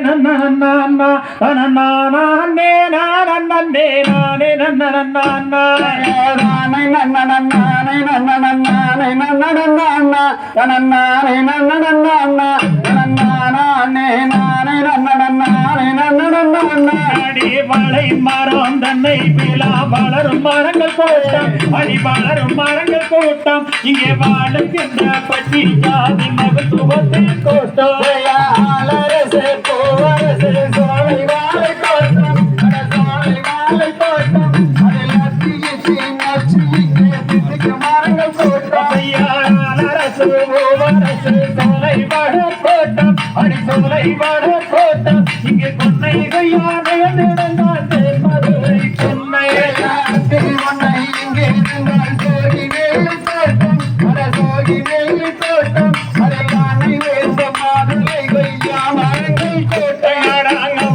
நன்ன நன்ன அண்ணா நன்னா நானே நானே நானே நன்ன நன்ன அண்ணா நானே நன்ன நன்னானே நன்ன நன்னானே நன்ன நன்னாண்ணா நன்னானே நன்ன நன்னாண்ணா நன்னானே நானே நன்ன நன்னானே நன்ன நன்னாண்ணா அடி வாழை மரம் தன்னை விழா வளரும் மரங்கள் கூட்டம் அடி வளரும் மரங்கள் கூட்டம் இங்கே வாழுகின்ற பட்டி ஜாதி சோலை வாழ கூட்டம் அடி சோலை வாழ கூட்டம் இங்கே கொன்னை கையானை நடந்தான் மதுரை கொன்னை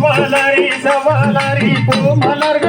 வளரி சவலரி பூமலர்கள்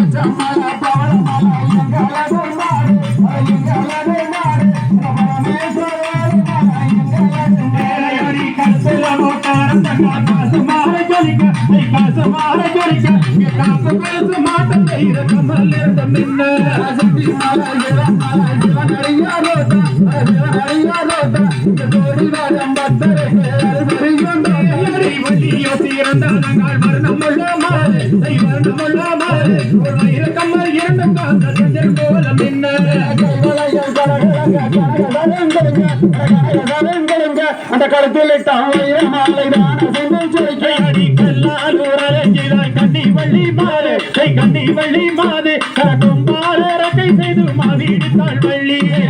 மரணம் உள்ள மரணம் உள்ள ஒரு வயிறு அந்த களத்தில் கண்ணி வள்ளி மாறு கண்ணி வள்ளி மாறு கரக்கும் பாரு ரக்கை செய்து மாவீடு தாழ் வள்ளியே